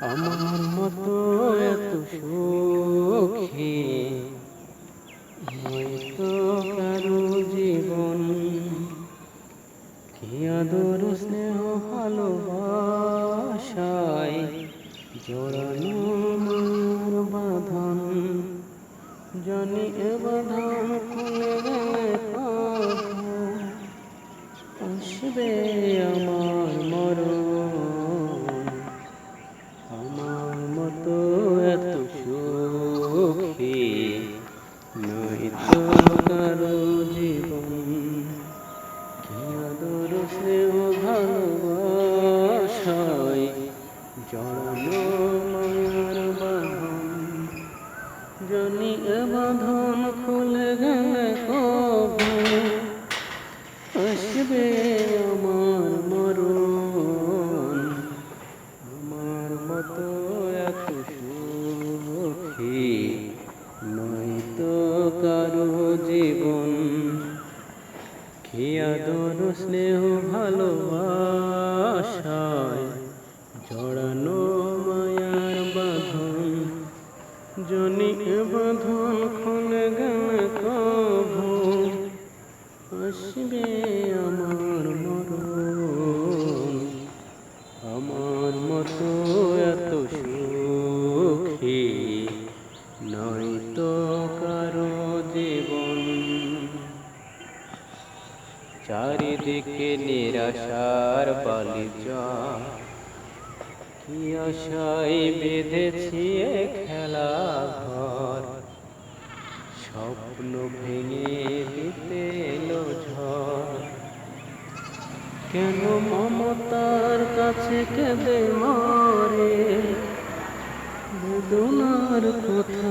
আমার মতো এত সুখী। হয়তো কারও জীবন কি আদর, স্নেহ, ভালোবাসায় জোড়ানো মায়ার বাঁধন? জানি এ বাঁধন নয় তো কারও জীবন কি আদর স্নেহ ভালোবাসায় জড়ানো মায়ার বাঁধন জনি এ বাঁধন খুলে জীবন। কি আদর স্নেহ ভালোবাসায় জড়ানো মায়ার বাঁধন। জনি বাঁধন খুলে গেলে কভু। আসবে আমার মরণ। আমার মতো এত সুখী চারিদিকে নিরাশার বালিজা কি আশায় বেঁধেছি খেলা ঘর? স্বপ্ন ভেঙে দিতে ঝড়। কেন মমতার কাছে কেঁদে মরে? বেদনার কথা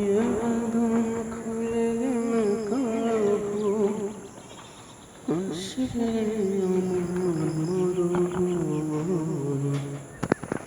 Hey, I'm a